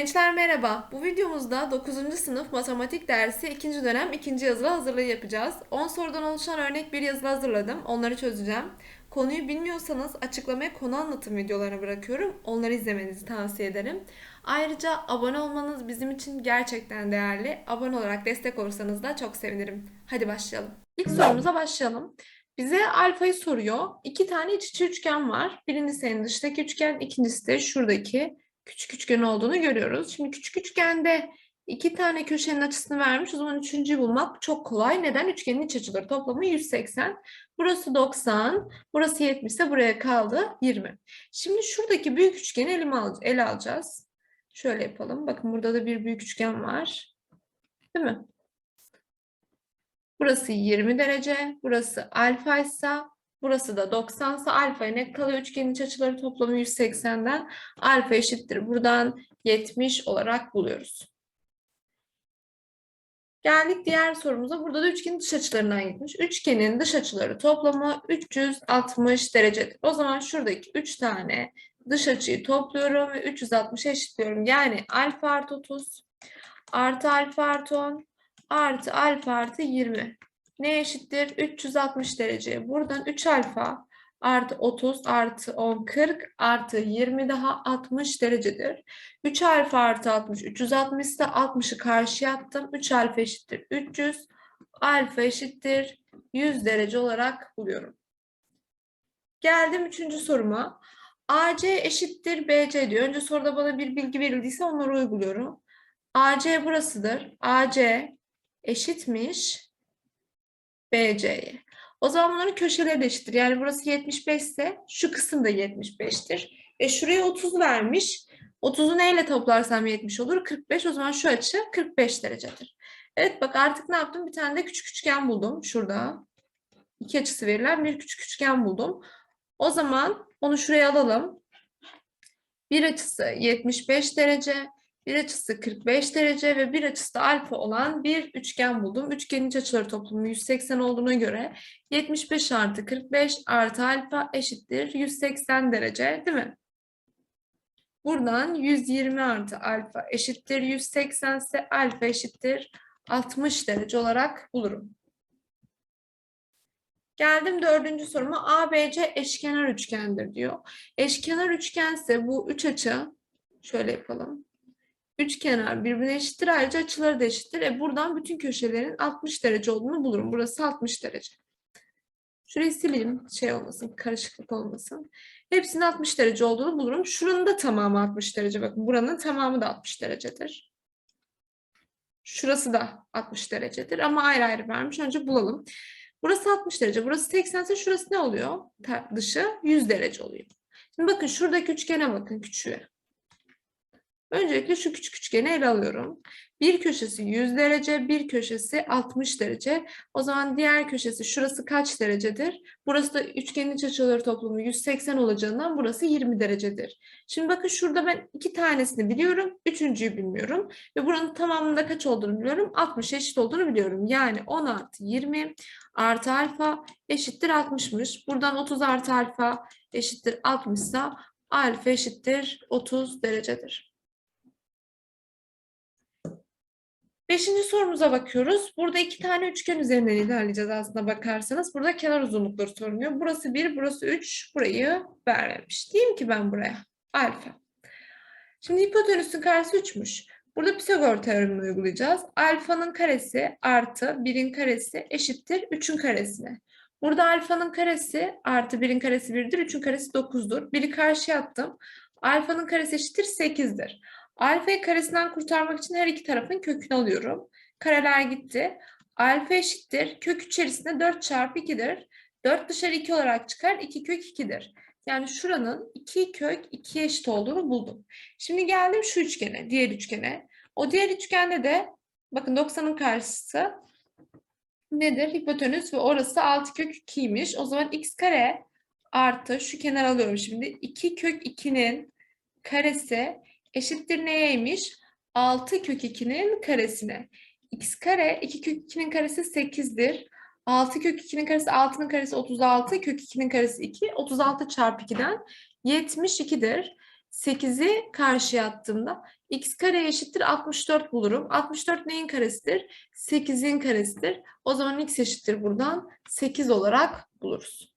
Gençler merhaba. Bu videomuzda 9. sınıf matematik dersi 2. dönem 2. yazılı hazırlığı yapacağız. 10 sorudan oluşan örnek bir yazılı hazırladım. Onları çözeceğim. Konuyu bilmiyorsanız açıklamaya konu anlatım videolarını bırakıyorum. Onları izlemenizi tavsiye ederim. Ayrıca abone olmanız bizim için gerçekten değerli. Abone olarak destek olursanız da çok sevinirim. Hadi başlayalım. İlk sorumuza başlayalım. Bize alfayı soruyor. İki tane iç içe üçgen var. Birincisi en dıştaki üçgen, ikincisi de şuradaki küçük üçgen olduğunu görüyoruz. Şimdi küçük üçgende iki tane köşenin açısını vermiş. O zaman üçüncüyü bulmak çok kolay. Neden? Üçgenin iç açıları toplamı 180. Burası 90. Burası 70 ise buraya kaldı 20. Şimdi şuradaki büyük üçgeni elime al ele alacağız. Şöyle yapalım. Bakın burada da bir büyük üçgen var. Değil mi? Burası 20 derece. Burası alfa ise Burası da 90 ise alfaya ne kalıyor? Üçgenin iç açıları toplamı 180'den alfa eşittir. Buradan 70 olarak buluyoruz. Geldik diğer sorumuza. Burada da üçgenin dış açılarından gitmiş. Üçgenin dış açıları toplamı 360 derecedir. O zaman şuradaki 3 tane dış açıyı topluyorum ve 360 eşitliyorum. Yani alfa artı 30 artı alfa artı 10 artı alfa artı 20 ne eşittir? 360 derece. Buradan 3 alfa artı 30 artı 10 40 artı 20 daha 60 derecedir. 3 alfa artı 60 360 ise 60'ı karşıya attım. 3 alfa eşittir 300. Alfa eşittir 100 derece olarak buluyorum. Geldim üçüncü soruma. AC eşittir BC diyor. Önce soruda bana bir bilgi verildiyse onları uyguluyorum. AC burasıdır. AC eşitmiş BC'ye. O zaman bunların köşeleri eşittir. Yani burası 75 ise şu kısım da 75'tir. E şuraya 30 vermiş. 30'u neyle toplarsam 70 olur? 45. O zaman şu açı 45 derecedir. Evet bak artık ne yaptım? Bir tane de küçük üçgen buldum. Şurada. İki açısı verilen bir küçük üçgen buldum. O zaman onu şuraya alalım. Bir açısı 75 derece. Bir açısı 45 derece ve bir açısı da alfa olan bir üçgen buldum. Üçgenin iç açıları toplamı 180 olduğuna göre 75 artı 45 artı alfa eşittir 180 derece değil mi? Buradan 120 artı alfa eşittir 180 ise alfa eşittir 60 derece olarak bulurum. Geldim dördüncü soruma. ABC eşkenar üçgendir diyor. Eşkenar üçgense bu üç açı şöyle yapalım. Üç kenar birbirine eşittir. Ayrıca açıları da eşittir. E buradan bütün köşelerin 60 derece olduğunu bulurum. Burası 60 derece. Şurayı sileyim. Şey olmasın, karışıklık olmasın. Hepsinin 60 derece olduğunu bulurum. Şuranın da tamamı 60 derece. Bakın buranın tamamı da 60 derecedir. Şurası da 60 derecedir ama ayrı ayrı vermiş. Önce bulalım. Burası 60 derece. Burası 80 ise şurası ne oluyor? Dışı 100 derece oluyor. Şimdi bakın şuradaki üçgene bakın küçüğe. Öncelikle şu küçük üçgeni ele alıyorum. Bir köşesi 100 derece, bir köşesi 60 derece. O zaman diğer köşesi şurası kaç derecedir? Burası da üçgenin iç açıları toplamı 180 olacağından burası 20 derecedir. Şimdi bakın şurada ben iki tanesini biliyorum, üçüncüyü bilmiyorum. Ve buranın tamamında kaç olduğunu biliyorum, 60 eşit olduğunu biliyorum. Yani 10 artı 20 artı alfa eşittir 60'mış. Buradan 30 artı alfa eşittir 60 ise alfa eşittir 30 derecedir. Beşinci sorumuza bakıyoruz. Burada iki tane üçgen üzerinden ilerleyeceğiz aslında bakarsanız. Burada kenar uzunlukları soruluyor. Burası bir, burası üç. Burayı vermemiş. Diyeyim ki ben buraya alfa. Şimdi hipotenüsün karesi üçmüş. Burada Pisagor teoremini uygulayacağız. Alfanın karesi artı birin karesi eşittir üçün karesine. Burada alfanın karesi artı birin karesi birdir, üçün karesi dokuzdur. Biri karşıya attım. Alfanın karesi eşittir sekizdir. Alfayı karesinden kurtarmak için her iki tarafın kökünü alıyorum. Kareler gitti. Alfa eşittir. Kök içerisinde 4 çarpı 2'dir. 4 dışarı 2 olarak çıkar. 2 kök 2'dir. Yani şuranın 2 kök 2 eşit olduğunu buldum. Şimdi geldim şu üçgene, diğer üçgene. O diğer üçgende de bakın 90'ın karşısı nedir? Hipotenüs ve orası 6 kök 2'ymiş. O zaman x kare artı şu kenar alıyorum şimdi. 2 kök 2'nin karesi eşittir neymiş? 6 kök 2'nin karesine. x kare 2 kök 2'nin karesi 8'dir. 6 kök 2'nin karesi 6'nın karesi 36. Kök 2'nin karesi 2. 36 çarpı 2'den 72'dir. 8'i karşıya attığımda x kare eşittir 64 bulurum. 64 neyin karesidir? 8'in karesidir. O zaman x eşittir buradan 8 olarak buluruz.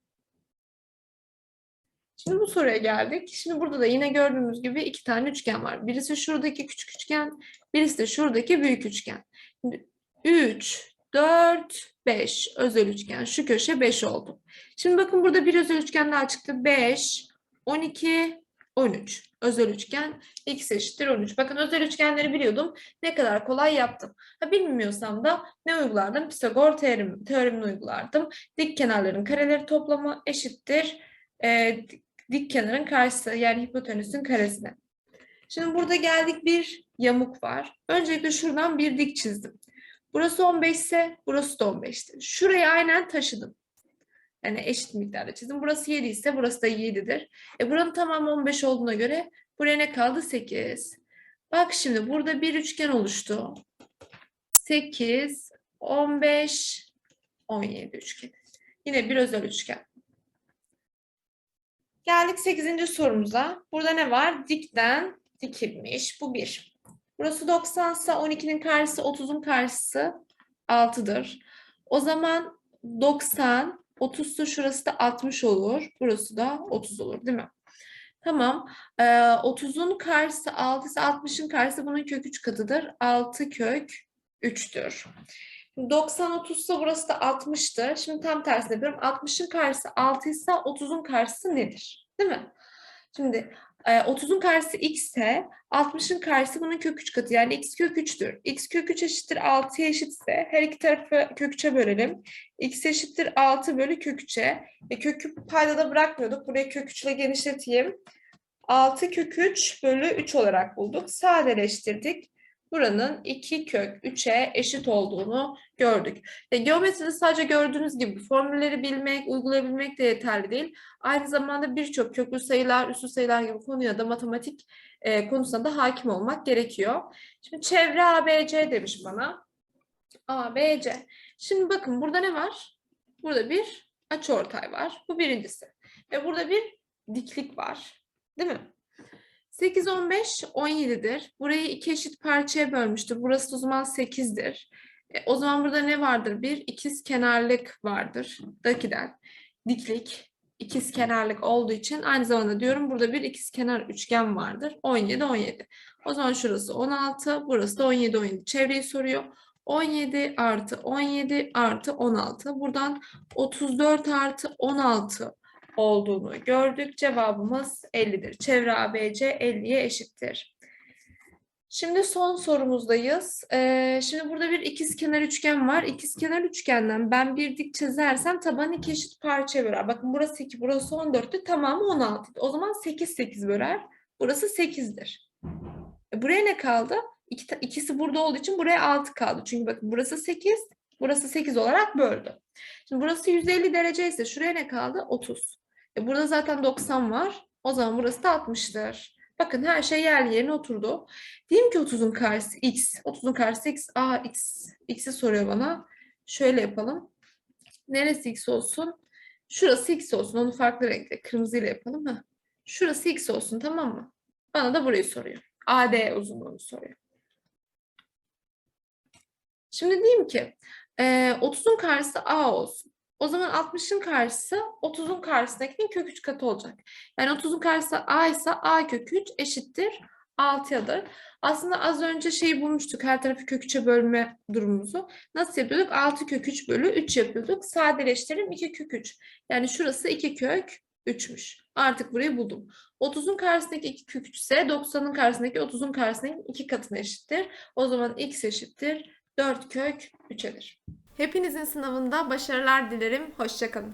Şimdi bu soruya geldik. Şimdi burada da yine gördüğümüz gibi iki tane üçgen var. Birisi şuradaki küçük üçgen, birisi de şuradaki büyük üçgen. Şimdi 3, 4, 5 özel üçgen. Şu köşe 5 oldu. Şimdi bakın burada bir özel üçgen daha çıktı. 5, 12, 13. Özel üçgen x eşittir 13. Bakın özel üçgenleri biliyordum. Ne kadar kolay yaptım. Ha, bilmiyorsam da ne uygulardım? Pisagor teoremi, teoremini uygulardım. Dik kenarların kareleri toplamı eşittir. e, dik kenarın karşısı yani hipotenüsün karesine. Şimdi burada geldik bir yamuk var. Öncelikle şuradan bir dik çizdim. Burası 15 ise burası da 15'tir. Şurayı aynen taşıdım. Yani eşit miktarda çizdim. Burası 7 ise burası da 7'dir. E buranın tamamı 15 olduğuna göre buraya ne kaldı? 8. Bak şimdi burada bir üçgen oluştu. 8, 15, 17 üçgen. Yine bir özel üçgen. Geldik 8. sorumuza. Burada ne var? Dikten dikilmiş. Bu 1. Burası 90 ise 12'nin karşısı 30'un karşısı 6'dır. O zaman 90, 30 ise şurası da 60 olur. Burası da 30 olur değil mi? Tamam. Ee, 30'un karşısı 6 ise 60'ın karşısı bunun kök 3 katıdır. 6 kök 3'tür. 90 30 ise burası da 60'tır. Şimdi tam tersine yapıyorum. 60'ın karşısı 6 ise 30'un karşısı nedir? Değil mi? Şimdi e, 30'un karşısı x ise 60'ın karşısı bunun kök 3 katı. Yani x kök 3'tür. x kök 3 eşittir 6'ya eşitse her iki tarafı kök 3'e bölelim. x eşittir 6 bölü kök 3'e. E, kökü paydada bırakmıyorduk. Burayı kök 3 ile genişleteyim. 6 kök 3 bölü 3 olarak bulduk. Sadeleştirdik. Buranın 2 kök 3'e eşit olduğunu gördük. E, geometride sadece gördüğünüz gibi formülleri bilmek, uygulayabilmek de yeterli değil. Aynı zamanda birçok köklü sayılar, üslü sayılar gibi konuya da matematik e, konusuna da hakim olmak gerekiyor. Şimdi çevre ABC demiş bana. ABC. Şimdi bakın burada ne var? Burada bir açıortay var. Bu birincisi. Ve burada bir diklik var. Değil mi? 8, 15, 17'dir. Burayı iki eşit parçaya bölmüştür. Burası o zaman 8'dir. E, o zaman burada ne vardır? Bir ikiz kenarlık vardır. Dakiden. Diklik ikiz kenarlık olduğu için aynı zamanda diyorum burada bir ikiz kenar üçgen vardır. 17, 17. O zaman şurası 16, burası da 17, 17. Çevreyi soruyor. 17 artı 17 artı 16. Buradan 34 artı 16 olduğunu gördük. Cevabımız 50'dir. Çevre ABC 50'ye eşittir. Şimdi son sorumuzdayız. Ee, şimdi burada bir ikizkenar üçgen var. İkizkenar üçgenden ben bir dik çizersem tabanı iki eşit parçaya böler. Bakın burası 2, burası 14'tü. Tamamı 16. O zaman 8, 8 böler. Burası 8'dir. E, buraya ne kaldı? İki, ikisi burada olduğu için buraya 6 kaldı. Çünkü bakın burası 8, burası 8 olarak böldü. Şimdi burası 150 derece ise şuraya ne kaldı? 30. E burada zaten 90 var. O zaman burası da 60'tır. Bakın her şey yerli yerine oturdu. Diyelim ki 30'un karşısı x. 30'un karşısı x. Aa x. X'i soruyor bana. Şöyle yapalım. Neresi x olsun? Şurası x olsun. Onu farklı renkle kırmızıyla yapalım. Heh. Şurası x olsun tamam mı? Bana da burayı soruyor. AD uzunluğunu soruyor. Şimdi diyeyim ki e, 30'un karşısı a olsun. O zaman 60'ın karşısı 30'un karşısındakinin kök 3 katı olacak. Yani 30'un karşısı a ise a kök 3 eşittir 6'yadır. Aslında az önce şeyi bulmuştuk. Her tarafı kök 3'e bölme durumumuzu. Nasıl yapıyorduk? 6 kök 3 bölü 3 yapıyorduk. Sadeleştirelim 2 kök 3. Yani şurası 2 kök 3'müş. Artık burayı buldum. 30'un karşısındaki 2 kök 3 ise 90'ın karşısındaki 30'un karşısındaki 2 katına eşittir. O zaman x eşittir 4 kök 3'edir. Hepinizin sınavında başarılar dilerim. Hoşçakalın.